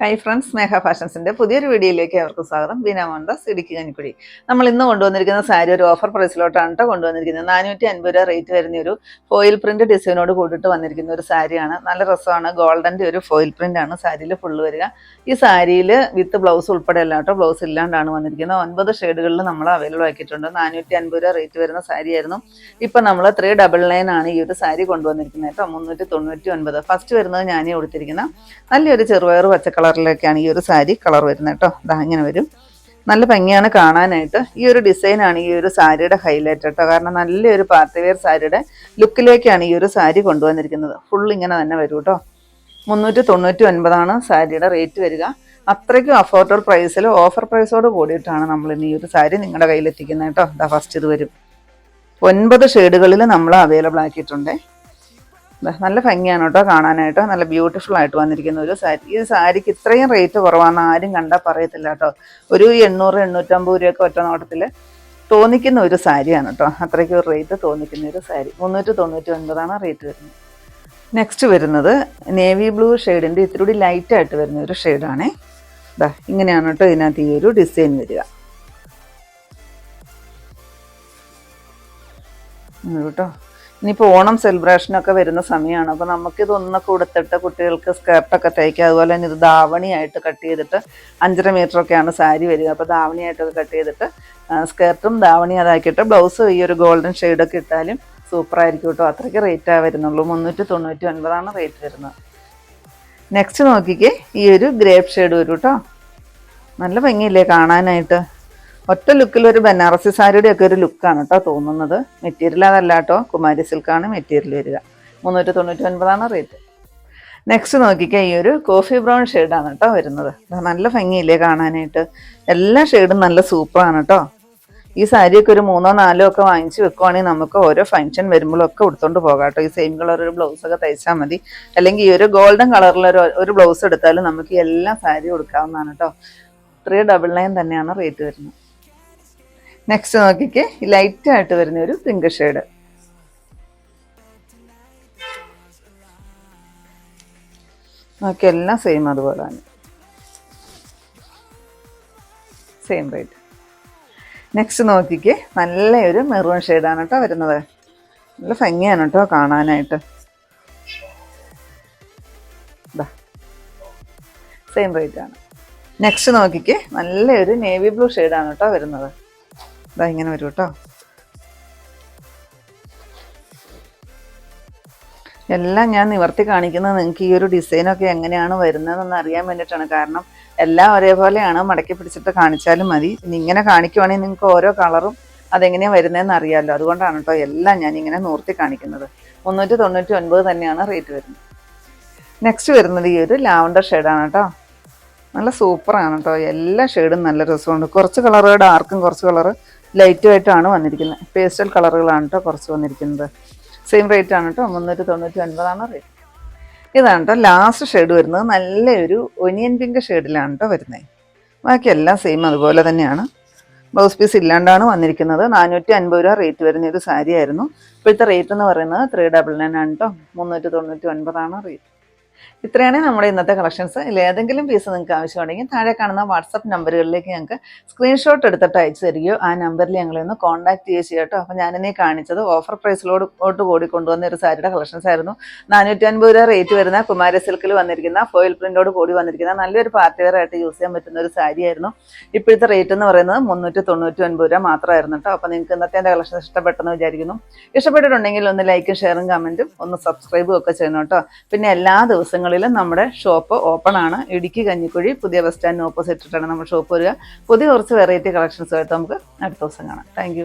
Hi friends സ്നേഹ ഫാഷൻസിന്റെ പുതിയൊരു വീഡിയോയിലേക്ക് അവർക്ക് സ്വാഗതം. ബീന മോഹൻദാസ് ഇടുക്കി കഞ്ഞിക്കുഴി നമ്മൾ ഇന്ന് കൊണ്ടുവന്നിരിക്കുന്ന സാരി ഒരു ഓഫർ പ്രൈസിലോട്ടാണ് കേട്ടോ കൊണ്ടുവന്നിരിക്കുന്നത്. നാനൂറ്റി അൻപത് രൂപ റേറ്റ് വരുന്ന ഒരു ഫോയിൽ പ്രിന്റ് ഡിസൈനോട് കൂടിയിട്ട് വന്നിരിക്കുന്ന ഒരു സാരിയാണ്. നല്ല രസമാണ്. ഗോൾഡന്റെ ഒരു ഫോയിൽ പ്രിന്റ് ആണ് സാരിയിൽ ഫുള്ള് വരിക. ഈ സാരിയിൽ വിത്ത് ബ്ലൗസ് ഉൾപ്പെടെ അല്ല കേട്ടോ ബ്ലൗസ് ഇല്ലാണ്ടാണ് വന്നിരിക്കുന്നത്. ഒൻപത് ഷെയ്ഡുകളിൽ നമ്മൾ അവൈലബിൾ ആക്കിയിട്ടുണ്ട്. നാനൂറ്റി അൻപത് രൂപ റേറ്റ് വരുന്ന സാരി ആയിരുന്നു ഇപ്പം നമ്മൾ ത്രീ ഡബിൾ നയൻ ആണ് ഈ ഒരു സാരി കൊണ്ടുവന്നിരിക്കുന്നത് കേട്ടോ മുന്നൂറ്റി തൊണ്ണൂറ്റി ഒൻപത് ഫസ്റ്റ് വരുന്നത് ഞാനീ കൊടുത്തിരിക്കുന്ന നല്ലൊരു ചെറുപയർ പച്ച കളറിലൊക്കെയാണ് ഈ ഒരു സാരി കളർ വരുന്നത് കേട്ടോ. ഇതാ ഇങ്ങനെ വരും. നല്ല ഭംഗിയാണ് കാണാനായിട്ട്. ഈ ഒരു ഡിസൈനാണ് ഈ ഒരു സാരിയുടെ ഹൈലൈറ്റ് കേട്ടോ. കാരണം നല്ലൊരു പാർട്ടി സാരിയുടെ ലുക്കിലേക്കാണ് ഈ ഒരു സാരി കൊണ്ടുവന്നിരിക്കുന്നത്. ഫുൾ ഇങ്ങനെ തന്നെ വരും കേട്ടോ. മുന്നൂറ്റി തൊണ്ണൂറ്റി ഒൻപതാണ് സാരിയുടെ റേറ്റ് വരിക. അത്രയ്ക്കും അഫോർഡബിൾ പ്രൈസിൽ ഓഫർ പ്രൈസോട് കൂടിയിട്ടാണ് നമ്മൾ ഇന്ന് ഈ ഒരു സാരി നിങ്ങളുടെ കയ്യിലെത്തിക്കുന്നത് കേട്ടോ. ഇതാ ഫസ്റ്റ് ഇത് വരും. ഒൻപത് ഷെയ്ഡുകളിൽ നമ്മൾ അവൈലബിൾ ആക്കിയിട്ടുണ്ടേ. നല്ല ഭംഗിയാണ് കേട്ടോ കാണാനായിട്ട്. നല്ല ബ്യൂട്ടിഫുൾ ആയിട്ട് വന്നിരിക്കുന്ന ഒരു സാരി. ഈ സാരിക്ക് ഇത്രയും റേറ്റ് കുറവാണെന്ന് ആരും കണ്ടാൽ പറയത്തില്ല കേട്ടോ. ഒരു എണ്ണൂറ് എണ്ണൂറ്റമ്പത് രൂപയൊക്കെ ഒറ്റ നോട്ടത്തിൽ തോന്നിക്കുന്ന ഒരു സാരിയാണ് കേട്ടോ. അത്രയ്ക്ക് ഒരു റേറ്റ് തോന്നിക്കുന്ന ഒരു സാരി. മുന്നൂറ്റി തൊണ്ണൂറ്റി ഒൻപതാണ് റേറ്റ് വരുന്നത്. നെക്സ്റ്റ് വരുന്നത് നേവി ബ്ലൂ ഷെയ്ഡിന്റെ ഇത്തിരി കൂടി ലൈറ്റായിട്ട് വരുന്ന ഒരു ഷെയ്ഡാണേ ഇതാ ഇങ്ങനെയാണ് കേട്ടോ ഇതിനകത്ത് ഈ ഒരു ഡിസൈൻ വരിക. കേട്ടോ. ഇനിയിപ്പോൾ ഓണം സെലിബ്രേഷനൊക്കെ വരുന്ന സമയമാണ് അപ്പോൾ നമുക്കിത് ഒന്നൊക്കെ കൊടുത്തിട്ട് കുട്ടികൾക്ക് സ്കേർട്ടൊക്കെ തയ്ക്കുക. അതുപോലെ തന്നെ ഇത് ധാവണിയായിട്ട് കട്ട് ചെയ്തിട്ട് അഞ്ചര മീറ്ററൊക്കെയാണ് സാരി വരിക. അപ്പോൾ ധാവണിയായിട്ടൊക്കെ കട്ട് ചെയ്തിട്ട് സ്കേർട്ടും ധാവണി അതാക്കിയിട്ട് ബ്ലൗസ് ഈ ഒരു ഗോൾഡൻ ഷെയ്ഡൊക്കെ ഇട്ടാലും സൂപ്പറായിരിക്കും കേട്ടോ. അത്രയ്ക്ക് റേറ്റാണ് വരുന്നുള്ളൂ. മുന്നൂറ്റി തൊണ്ണൂറ്റി ഒൻപതാണ് റേറ്റ് വരുന്നത്. നെക്സ്റ്റ് നോക്കിക്കേ. ഈ ഒരു ഗ്രേപ്പ് ഷെയ്ഡ് വരും കേട്ടോ നല്ല ഭംഗിയില്ലേ കാണാനായിട്ട്? ഒറ്റ ലുക്കിൽ ഒരു ബനാറസി സാരിയുടെ ഒക്കെ ഒരു ലുക്കാണ് കേട്ടോ തോന്നുന്നത്. മെറ്റീരിയൽ അതല്ല കേട്ടോ കുമാരി സിൽക്കാണ് മെറ്റീരിയൽ വരിക. മുന്നൂറ്റി തൊണ്ണൂറ്റി ഒൻപതാണ് റേറ്റ്. നെക്സ്റ്റ് നോക്കിക്കേ ഈ ഒരു കോഫി ബ്രൗൺ ഷെയ്ഡാണ് കേട്ടോ വരുന്നത്. നല്ല ഭംഗിയില്ലേ കാണാനായിട്ട്. എല്ലാ ഷെയ്ഡും നല്ല സൂപ്പറാണ് കേട്ടോ ഈ സാരിയൊക്കെ ഒരു മൂന്നോ നാലോ ഒക്കെ വാങ്ങിച്ച് വെക്കുവാണെങ്കിൽ നമുക്ക് ഓരോ ഫംഗ്ഷൻ വരുമ്പോഴൊക്കെ എടുത്തോണ്ട് പോകാം കേട്ടോ ഈ സെയിം കളർ ഒരു ബ്ലൗസ് ഒക്കെ തയ്ച്ചാൽ മതി. അല്ലെങ്കിൽ ഈ ഒരു ഗോൾഡൻ കളറിലൊരു ഒരു ബ്ലൗസ് എടുത്താലും നമുക്ക് എല്ലാ സാരിയും കൊടുക്കാവുന്നതാണ് കേട്ടോ ത്രീ ഡബിൾ നയൻ തന്നെയാണ് റേറ്റ് വരുന്നത്. നെക്സ്റ്റ് നോക്കിക്കേ ലൈറ്റ് ആയിട്ട് വരുന്ന ഒരു പിങ്ക് ഷെയ്ഡ് നോക്കി എല്ലാം സെയിം അതുപോലെ തന്നെ. സെയിം റേറ്റ് നെക്സ്റ്റ് നോക്കിക്കേ നല്ലൊരു മെറൂൺ ഷെയ്ഡാണ് കേട്ടോ വരുന്നത്. നല്ല ഭംഗിയാണ് കേട്ടോ കാണാനായിട്ട്. സെയിം റേറ്റ് ആണ്. നെക്സ്റ്റ് നോക്കിക്കേ നല്ലൊരു നേവി ബ്ലൂ ഷെയ്ഡാണ് കേട്ടോ വരുന്നത്. ഇതാ ഇങ്ങനെ വരും കേട്ടോ എല്ലാം ഞാൻ നിവർത്തി കാണിക്കുന്നത് നിങ്ങൾക്ക് ഈ ഒരു ഡിസൈനൊക്കെ എങ്ങനെയാണ് വരുന്നതെന്ന് അറിയാൻ വേണ്ടിയിട്ടാണ്. കാരണം എല്ലാം ഒരേപോലെയാണ്. മടക്കി പിടിച്ചിട്ട് കാണിച്ചാലും മതി. ഇങ്ങനെ കാണിക്കുവാണെങ്കിൽ നിങ്ങൾക്ക് ഓരോ കളറും അതെങ്ങനെയാണ് വരുന്നതെന്ന് അറിയാമല്ലോ അതുകൊണ്ടാണ് കേട്ടോ എല്ലാം ഞാൻ ഇങ്ങനെ നൂർത്തി കാണിക്കുന്നത്. മുന്നൂറ്റി തൊണ്ണൂറ്റി ഒൻപത് തന്നെയാണ് റേറ്റ് വരുന്നത്. നെക്സ്റ്റ് വരുന്നത് ഈ ഒരു ലാവണ്ടർ ഷെയ്ഡാണ് കേട്ടോ നല്ല സൂപ്പറാണ് കേട്ടോ എല്ലാ ഷെയ്ഡും നല്ല രസമുണ്ട്. കുറച്ച് കളറ് ഡാർക്കും കുറച്ച് കളറ് ലൈറ്റും ആയിട്ടാണ് വന്നിരിക്കുന്നത്. പേസ്റ്റൽ കളറുകളാണ് കേട്ടോ കുറച്ച് വന്നിരിക്കുന്നത്. സെയിം റേറ്റ് ആണ് കേട്ടോ മുന്നൂറ്റി തൊണ്ണൂറ്റി ഒൻപതാണ് റേറ്റ് ഇതാണ് കേട്ടോ ലാസ്റ്റ് ഷെയ്ഡ് വരുന്നത്. നല്ലൊരു ഒനിയൻ പിങ്ക് ഷെയ്ഡിലാണ് കേട്ടോ വരുന്നത്. ബാക്കിയെല്ലാം സെയിം അതുപോലെ തന്നെയാണ്. ബ്ലൗസ് പീസ് ഇല്ലാണ്ടാണ് വന്നിരിക്കുന്നത്. നാനൂറ്റി അൻപത് രൂപ റേറ്റ് വരുന്ന ഒരു സാരി ആയിരുന്നു ഇപ്പോഴത്തെ റേറ്റ് എന്ന് പറയുന്നത് ത്രീ ഡബിൾ നയൻ ആണ് കേട്ടോ മുന്നൂറ്റി തൊണ്ണൂറ്റി ഒൻപതാണ് റേറ്റ് ഇത്രയാണ് നമ്മുടെ ഇന്നത്തെ കളക്ഷൻസ് ഇതിൽ ഏതെങ്കിലും പീസ് നിങ്ങൾക്ക് ആവശ്യമുണ്ടെങ്കിൽ താഴെ കാണുന്ന വാട്സപ്പ് നമ്പറുകളിലേക്ക് ഞങ്ങൾക്ക് സ്ക്രീൻഷോട്ട് എടുത്തിട്ട് അയച്ചു തരികയോ ആ നമ്പറിൽ ഞങ്ങളെ ഒന്ന് കോൺടാക്ട് ചെയ്യുക കേട്ടോ. അപ്പോൾ ഞാനിനി കാണിച്ചത് ഓഫർ പ്രൈസിലോട് കൂടി കൊണ്ടുവന്ന ഒരു സാരിയുടെ കളക്ഷൻസ് ആയിരുന്നു. നാനൂറ്റി അൻപത് രൂപ റേറ്റ് വരുന്ന കുമാര സിൽക്കിൽ വന്നിരിക്കുന്ന ഫോയിൽ പ്രിന്റോട് കൂടി വന്നിരിക്കുന്ന നല്ലൊരു പാർട്ടി വെയർ ആയിട്ട് യൂസ് ചെയ്യാൻ പറ്റുന്ന ഒരു സാരി ആയിരുന്നു. ഇപ്പോഴത്തെ റേറ്റ് എന്ന് പറയുന്നത് മുന്നൂറ്റി തൊണ്ണൂറ്റി ഒൻപത് രൂപ മാത്രമായിരുന്നു കേട്ടോ. അപ്പോൾ നിങ്ങൾക്ക് ഇന്നത്തെ എന്റെ കളക്ഷൻസ് ഇഷ്ടപ്പെട്ടെന്ന് വിചാരിക്കുന്നു. ഇഷ്ടപ്പെട്ടിട്ടുണ്ടെങ്കിൽ ഒന്ന് ലൈക്കും ഷെയറും കമന്റും ഒന്ന് സബ്സ്ക്രൈബും ഒക്കെ ചെയ്യണം കേട്ടോ. പിന്നെ എല്ലാ ദിവസങ്ങളിലും നമ്മുടെ ഷോപ്പ് ഓപ്പൺ ആണ്. ഇടുക്കി കഞ്ഞിക്കുഴി പുതിയ ബസ് സ്റ്റാൻഡിന് ഓപ്പോസിറ്റ് ഇട്ടാണ് നമ്മുടെ ഷോപ്പ് വരിക. പുതിയ കുറച്ച് വെറൈറ്റി കളക്ഷൻസ് കളക്ഷൻസുമായിട്ട് നമുക്ക് അടുത്ത ദിവസം കാണാം. താങ്ക്